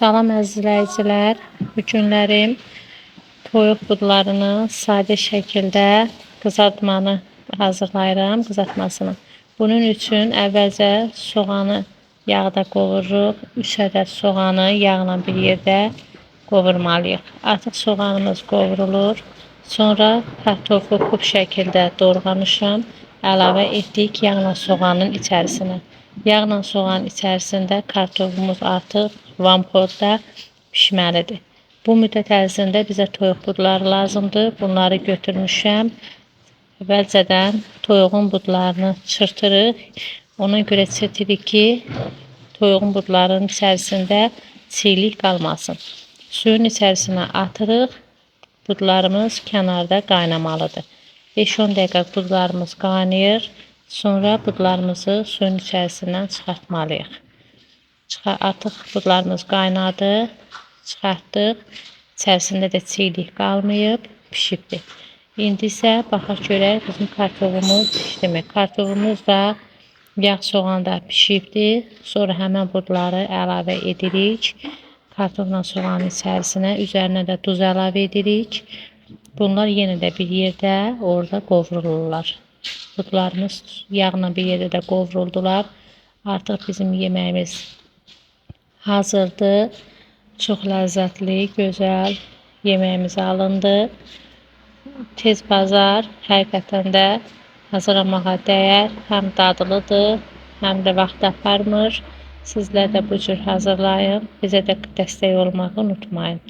Salam əziz izləyicilər. Bu günlərim toyuq budlarını sadə şəkildə qızartmanı hazırlayıram, qızartmasını. Bunun üçün əvvəlcə soğanı yağda qovururuq. 3 ədəd soğanı yağla bir yerdə qovurmalıyıq. Artıq soğanımız qovrulur. Sonra kartofu kub şəkildə doğramışam. Əlavə etdik yağla soğanın içərisinə. Yağla soğanın içərisində kartofumuz artıq vampodda pişməlidir. Bu müddət ərzində bizə toyuq budları lazımdır. Bunları götürmüşəm. Əvvəlcədən toyuğun budlarını çırtırıq. Ona görə çırtırıq ki, toyuğun budlarının içərisində çiyilik qalmasın. Suyun içərisinə atırıq. Budlarımız kənarda qaynamalıdır. 5-10 dəqiqə budlarımız qaynayır. Sonra budlarımızı suyun içərisindən çıxartmalıyıq. Çıxa artıq budlarımız qaynadı. Çıxartdıq. İçərisində də çiyilik qalmayıb, pişibdir. İndi isə baxaq görək bizim kartofumuz pişdimi? Kartofumuz da yağ soğanda pişibdir. Sonra həmən budları əlavə edirik. Kartofla soğanın içərisinə, üzərinə də duz əlavə edirik. Bunlar yenə də bir yerdə orada qovrulurlar. Budlarımız yağla bir yerdə də qovruldular. Artıq bizim yeməyimiz hazırdır. Çox ləzzətli, gözəl yeməyimiz alındı. Tez bazar həqiqətən də hazırlamağa dəyər. Həm dadlıdır, həm də vaxt aparmır. Sizlər də bu cür hazırlayın. Bizə də dəstək olmağı unutmayın.